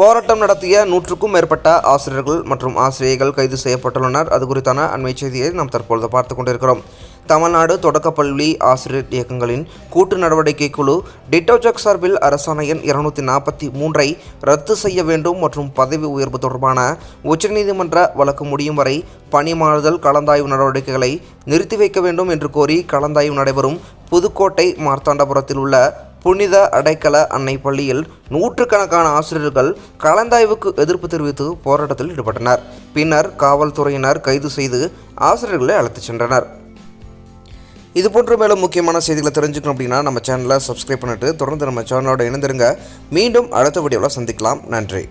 போராட்டம் நடத்திய நூற்றுக்கும் மேற்பட்ட ஆசிரியர்கள் மற்றும் ஆசிரியர்கள் கைது செய்யப்பட்டுள்ளனர். அது குறித்தான அண்மை செய்தியை நாம் தற்பொழுது பார்த்து கொண்டிருக்கிறோம். தமிழ்நாடு தொடக்கப்பள்ளி ஆசிரியர் இயக்கங்களின் கூட்டு நடவடிக்கை குழு டிட்டோஜக் சார்பில் அரசாணையின் இருநூத்தி நாற்பத்தி மூன்றை ரத்து செய்ய வேண்டும் மற்றும் பதவி உயர்வு தொடர்பான உச்சநீதிமன்ற வழக்கு முடியும் வரை பணி மாறுதல் கலந்தாய்வு நடவடிக்கைகளை நிறுத்தி வைக்க வேண்டும் என்று கோரி கலந்தாய்வு நடைபெறும் புதுக்கோட்டை மார்த்தாண்டபுரத்தில் உள்ள புனித அடைக்கல அன்னை பள்ளியில் நூற்றுக்கணக்கான ஆசிரியர்கள் கலந்தாய்வுக்கு எதிர்ப்பு தெரிவித்து போராட்டத்தில் ஈடுபட்டனர். பின்னர் காவல்துறையினர் கைது செய்து ஆசிரியர்களை அழைத்துச் சென்றனர். இது போன்ற மேலும் முக்கியமான செய்திகளை தெரிஞ்சுக்கணும் அப்படின்னா நம்ம சேனலை சப்ஸ்கிரைப் பண்ணிட்டு தொடர்ந்து நம்ம சேனலோட இணைந்திருங்க. மீண்டும் அடுத்த வீடியோவில் சந்திக்கலாம். நன்றி.